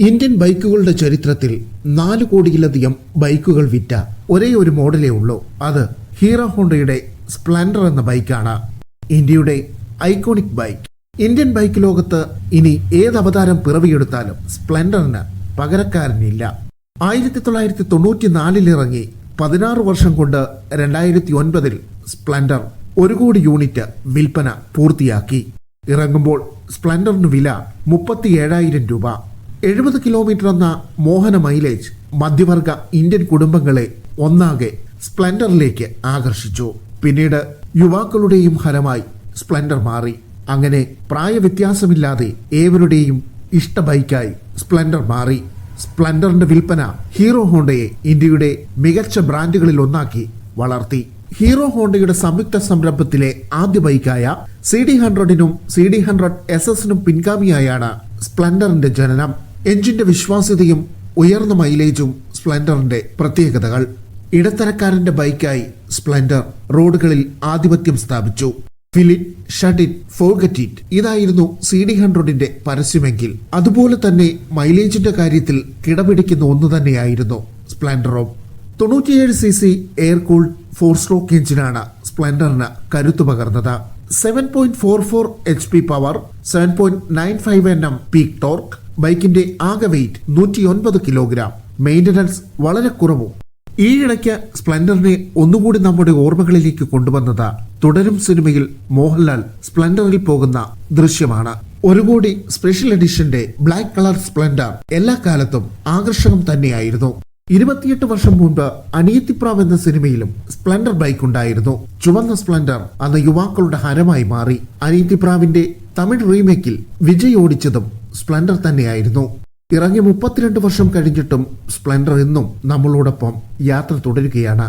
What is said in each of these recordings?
Indian ബൈക്കുകളുടെ ചരിത്രത്തിൽ നാല് കോടിയിലധികം ബൈക്കുകൾ വിറ്റ ഒരേ ഒരു മോഡലേ ഉള്ളൂ. അത് ഹീറോ ഹോണ്ടയുടെ സ്പ്ലൻഡർ എന്ന ബൈക്കാണ്. ഇന്ത്യയുടെ ഐക്കോണിക് ബൈക്ക്. ഇന്ത്യൻ ബൈക്ക് ലോകത്ത് ഇനി ഏത് അവതാരം പിറവിയെടുത്താലും സ്പ്ലൻഡറിന് പകരക്കാരനില്ല. ആയിരത്തി തൊള്ളായിരത്തി തൊണ്ണൂറ്റി നാലിലിറങ്ങി പതിനാറ് വർഷം കൊണ്ട് രണ്ടായിരത്തി ഒൻപതിൽ സ്പ്ലൻഡർ ഒരു കോടി യൂണിറ്റ് വിൽപ്പന പൂർത്തിയാക്കി. ഇറങ്ങുമ്പോൾ സ്പ്ലൻഡറിന് വില മുപ്പത്തി ഏഴായിരം രൂപ. എഴുപത് കിലോമീറ്റർ എന്ന മോഹന മൈലേജ് മധ്യവർഗ ഇന്ത്യൻ കുടുംബങ്ങളെ ഒന്നാകെ സ്പ്ലെൻഡറിലേക്ക് ആകർഷിച്ചു. പിന്നീട് യുവാക്കളുടെയും ഹരമായി സ്പ്ലെൻഡർ മാറി. അങ്ങനെ പ്രായവ്യത്യാസമില്ലാതെ ഏവരുടെയും ഇഷ്ട ബൈക്കായി സ്പ്ലെൻഡർ മാറി. സ്പ്ലെൻഡറിന്റെ വിൽപ്പന ഹീറോ ഹോണ്ടയെ ഇന്ത്യയുടെ മികച്ച ബ്രാൻഡുകളിൽ ഒന്നാക്കി വളർത്തി. ഹീറോ ഹോണ്ടയുടെ സംയുക്ത സംരംഭത്തിലെ ആദ്യ ബൈക്കായ സി ഡി ഹൺഡ്രഡിനും സി ഡി ഹൺഡ്രഡ് എസ് എസിനും പിൻഗാമിയായാണ് സ്പ്ലെൻഡറിന്റെ ജനനം. എഞ്ചിന്റെ വിശ്വാസ്യതയും ഉയർന്ന മൈലേജും സ്പ്ലെൻഡറിന്റെ പ്രത്യേകതകൾ. ഇടത്തരക്കാരന്റെ ബൈക്കായി സ്പ്ലെൻഡർ റോഡുകളിൽ ആധിപത്യം സ്ഥാപിച്ചു. ഫിലിറ്റ് ഷട്ടിൻ ഫോർഗറ്റിറ്റ് ഇതായിരുന്നു സി ഡി ഹൺഡ്രഡിന്റെ പരസ്യമെങ്കിൽ. അതുപോലെ തന്നെ മൈലേജിന്റെ കാര്യത്തിൽ കിടപിടിക്കുന്ന ഒന്ന് തന്നെയായിരുന്നു സ്പ്ലെൻഡറും. തൊണ്ണൂറ്റിയേഴ് C C air cooled four stroke എഞ്ചിനാണ് സ്പ്ലെൻഡറിന് കരുത്തു പകർന്നത്. Seven point four four H P power seven point nine five N M peak torque ബൈക്കിന്റെ ആകെ വെയിറ്റ് നൂറ്റി ഒൻപത് കിലോഗ്രാം മെയിന്റനൻസ് വളരെ കുറവും. ഈയിടയ്ക്ക് സ്പ്ലെൻഡറിനെ ഒന്നുകൂടി നമ്മുടെ ഓർമ്മകളിലേക്ക് കൊണ്ടുവന്നത് തുടരും സിനിമയിൽ മോഹൻലാൽ സ്പ്ലെൻഡറിൽ പോകുന്ന ദൃശ്യമാണ്. ഒരു കോടി സ്പെഷ്യൽ എഡിഷന്റെ ബ്ലാക്ക് കളർ സ്പ്ലെൻഡർ എല്ലാ കാലത്തും ആകർഷകം തന്നെയായിരുന്നു. ഇരുപത്തിയെട്ട് വർഷം മുൻപ് അനിയത്തിപ്രാവ് എന്ന സിനിമയിലും സ്പ്ലെൻഡർ ബൈക്ക് ഉണ്ടായിരുന്നു ചുവന്ന സ്പ്ലെൻഡർ അന്ന് യുവാക്കളുടെ ഹരമായി മാറി. അനിയത്തിപ്രാവിന്റെ തമിഴ് റീമേക്കിൽ വിജയ് ഓടിച്ചതും സ്പ്ലെൻഡർ തന്നെയായിരുന്നു. ഇറങ്ങി മുപ്പത്തിരണ്ട് വർഷം കഴിഞ്ഞിട്ടും സ്പ്ലെൻഡർ ഇന്നും നമ്മളോടൊപ്പം യാത്ര തുടരുകയാണ്.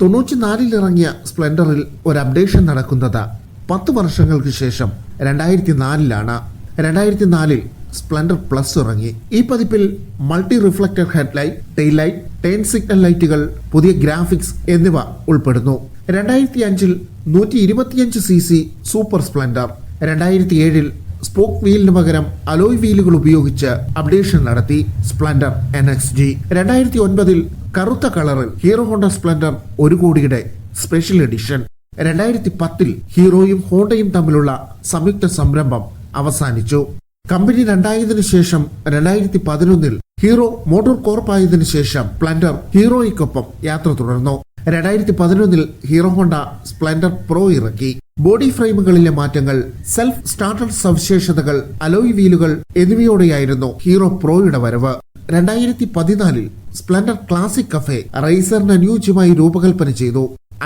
തൊണ്ണൂറ്റിനാലിൽ ഇറങ്ങിയ സ്പ്ലെൻഡറിൽ ഒരു അപ്ഡേഷൻ നടക്കുന്നത് പത്ത് വർഷങ്ങൾക്ക് ശേഷം രണ്ടായിരത്തി നാലിലാണ് രണ്ടായിരത്തി നാലിൽ സ്പ്ലെൻഡർ പ്ലസ് ഇറങ്ങി ഈ പതിപ്പിൽ multi reflector headlight tail light turn signal ലൈറ്റുകൾ പുതിയ ഗ്രാഫിക്സ് എന്നിവ ഉൾപ്പെടുന്നു. രണ്ടായിരത്തി അഞ്ചിൽ നൂറ്റി ഇരുപത്തിയഞ്ച് സി സി സൂപ്പർ സ്പ്ലെൻഡർ രണ്ടായിരത്തി ഏഴിൽ സ്പോക്ക് വീലിന് പകരം അലോയ് വീലുകൾ ഉപയോഗിച്ച് അപ്ഡേഷൻ നടത്തി സ്പ്ലെൻഡർ എൻ എക്സ് ജി രണ്ടായിരത്തി ഒൻപതിൽ കറുത്ത കളറിൽ ഹീറോ ഹോണ്ട സ്പ്ലെൻഡർ ഒരു കോടിയുടെ സ്പെഷ്യൽ എഡിഷൻ രണ്ടായിരത്തി പത്തിൽ ഹീറോയും ഹോണ്ടയും തമ്മിലുള്ള സംയുക്ത സംരംഭം അവസാനിച്ചു. കമ്പനി രണ്ടായതിനു ശേഷം രണ്ടായിരത്തി പതിനൊന്നിൽ ഹീറോ മോട്ടോർ കോർപ്പ് ആയതിനു ശേഷം സ്പ്ലെൻഡർ ഹീറോയ്ക്കൊപ്പം യാത്ര തുടർന്നു. രണ്ടായിരത്തി പതിനൊന്നിൽ ഹീറോ ഹോണ്ട സ്പ്ലെൻഡർ പ്രോ ഇറക്കി. ബോഡി ഫ്രെയിമുകളിലെ മാറ്റങ്ങൾ സെൽഫ് സ്റ്റാർട്ടർ സവിശേഷതകൾ അലോയ് വീലുകൾ എന്നിവയോടെയായിരുന്നു ഹീറോ പ്രോയുടെ വരവ്. രണ്ടായിരത്തി പതിനാലിൽ സ്പ്ലെൻഡർ ക്ലാസിക് കഫേ റൈസറിന് അനുയോജ്യമായി രൂപകൽപ്പന ചെയ്തു.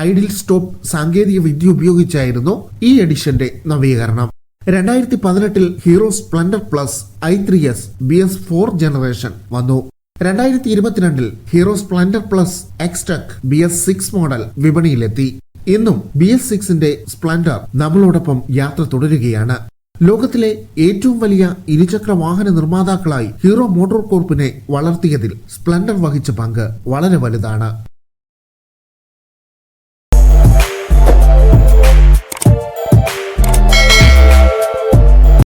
ഐഡിൽ സ്റ്റോപ്പ് സാങ്കേതിക വിദ്യ ഉപയോഗിച്ചായിരുന്നു ഈ എഡിഷന്റെ നവീകരണം. രണ്ടായിരത്തി പതിനെട്ടിൽ Hero Splendor plus I three S B S four generation വന്നു. രണ്ടായിരത്തി ഇരുപത്തിരണ്ടിൽ Hero Splendor plus Xtec B S six model വിപണിയിലെത്തി. ഇന്നും ബി എസ് സിക്സിന്റെ സ്പ്ലെൻഡർ നമ്മളോടൊപ്പം യാത്ര തുടരുകയാണ്. ലോകത്തിലെ ഏറ്റവും വലിയ ഇരുചക്ര വാഹന നിർമ്മാതാക്കളായി ഹീറോ മോട്ടോർ കോർപ്പിനെ വളർത്തിയതിൽ സ്പ്ലെൻഡർ വഹിച്ച പങ്ക് വളരെ വലുതാണ്.